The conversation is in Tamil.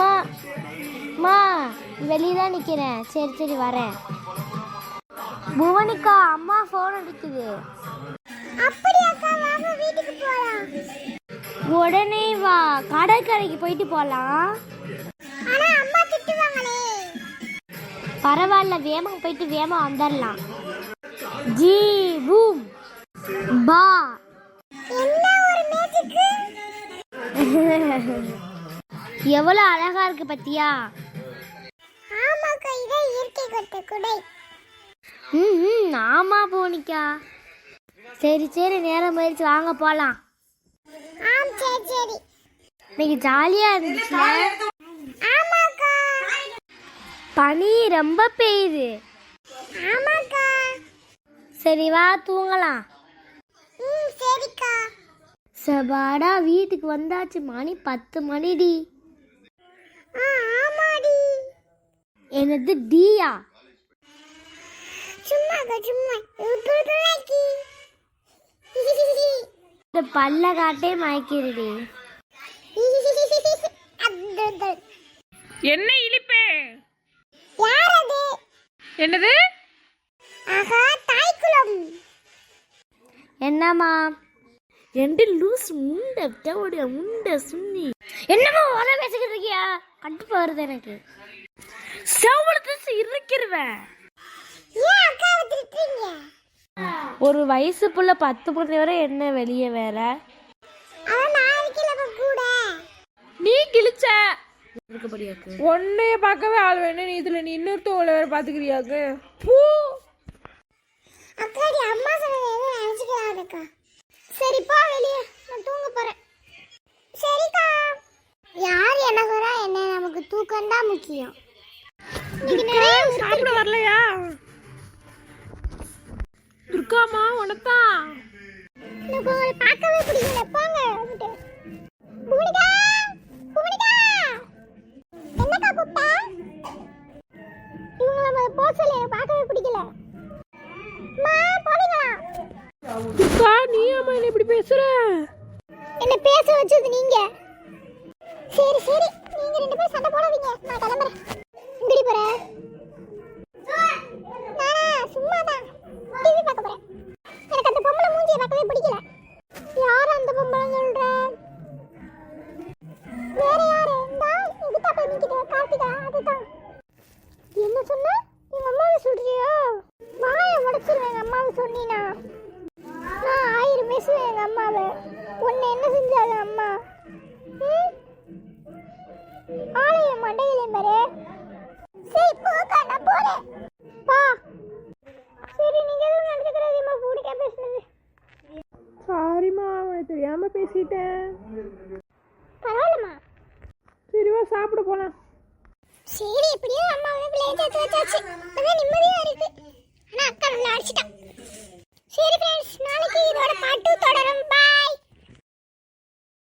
மா மா வெளியே தான் நிற்கிறேன் சரி சரி வரேன். புவனிக்கா அம்மா ஃபோன் அடிக்குது. அப்படியாக்கா வாங்க வீட்டுக்கு போலாம். உடனே வா கடற்கரைக்கு போயிட்டு போகலாம் ஆனா அம்மா திட்டுவாங்களே. பரவாயில்ல வேகமாக போயிட்டு வேகமாக வந்துடலாம் ஜி பூம். பா. எவ்வளோ அழகா இருக்கு பத்தியா? ஆமாக்கா இதே இயற்கை குடை. ம் ம் ஆமா போனிக்கா. சரி சரி நேரம் ஆயிடுச்சு. வாங்க போகலாம் ஆம் சரி சரி. இன்னைக்கு ஜாலியாக இருந்துச்சுல? ஆமாக்கா. பனி ரொம்ப பெய்யுது. ஆமாக்கா. சரி வா தூங்கலாம். ம் சரிக்கா. சபாடா வீட்டுக்கு வந்தாச்சு மணி பத்து மணிடி. ஆமாடி. என்னது டியா? சும்மா. உத்துலாக்கி இந்த பல்ல காட்டே மயக்கிடுடி என்ன இழிப்பே? யார் அது என்னது? ஆஹா தாய்க்குளம். என்னம்மா? ரெண்டு லூஸ் முண்டை தேவடைய முண்டை சுண்ணி. என்னம்மா உத பேசிக்கிட்டு இருக்கியா? கடுப்பு வருது எனக்கு. இருக்கிறவன் ஏன் அக்காவை திட்டுறீங்க? ஒரு வயசு புள்ள பத்து மணி வரை என்ன வெளியே வேற? நீ கிழிச்ச. உன்னைய பார்க்கவே ஆள் வேணும். நீ இதுல நீ இன்னொருத்தவங்கள வேற பாத்துக்கிறியாக்கு பூ. அக்காடி அம்மா சொன்னது நினைச்சுக்கிறாதக்கா சரிப்பா வெளியே. நான் தூங்க போறேன். சரிக்கா. யார் என்ன சொல்றா என்ன நமக்கு தூக்கம் தான் முக்கியம். சாப்பிட வரலையா? துர்காமா உனத்தான் பார்க்கவே பிடிக்கல. போங்க. அக்கா நீ அம்மா என்ன இப்படி பேசுற? என்ன பேச வச்சது நீங்க? சரி சரி. நீங்க ரெண்டு பேரும் சண்டை போடாதீங்க. நான் கிளம்புறேன். இங்கடி போற? நானா? சும்மா தான் டிவி பார்க்க போறேன். எனக்கு அந்த பொம்பளை மூஞ்சியை பார்க்கவே பிடிக்கல. யார் அந்த பொம்பளை சொல்ற? வேற யாரு? இந்தா எதுக்கா போய் நிக்கிட்டு கார்த்திகா அதுதான். என்ன சொன்ன? எங்க அம்மாவை சொல்றியோ? வாயை உடச்சிருவேன் எங்க அம்மாவை சொன்னீனா. பேசுவேன் எங்க அம்மாவை. உன்னை என்ன செஞ்சாங்க அம்மா? ம்? ஆலய மண்டையிலே பாரு. சரி போக்கா நான் போறேன் பா. சரி நீங்க எதுவும் நடந்துக்கிறாதீம்மா பூடிக்கா பேசுனது. சாரிம்மா அவனுக்கு தெரியாம பேசிட்டேன். பரவாயில்லம்மா. சரி வா சாப்பிட போலாம். சரி எப்படியோ அம்மா வந்து பிள்ளைய சேர்த்து வச்சாச்சு அதான் நிம்மதி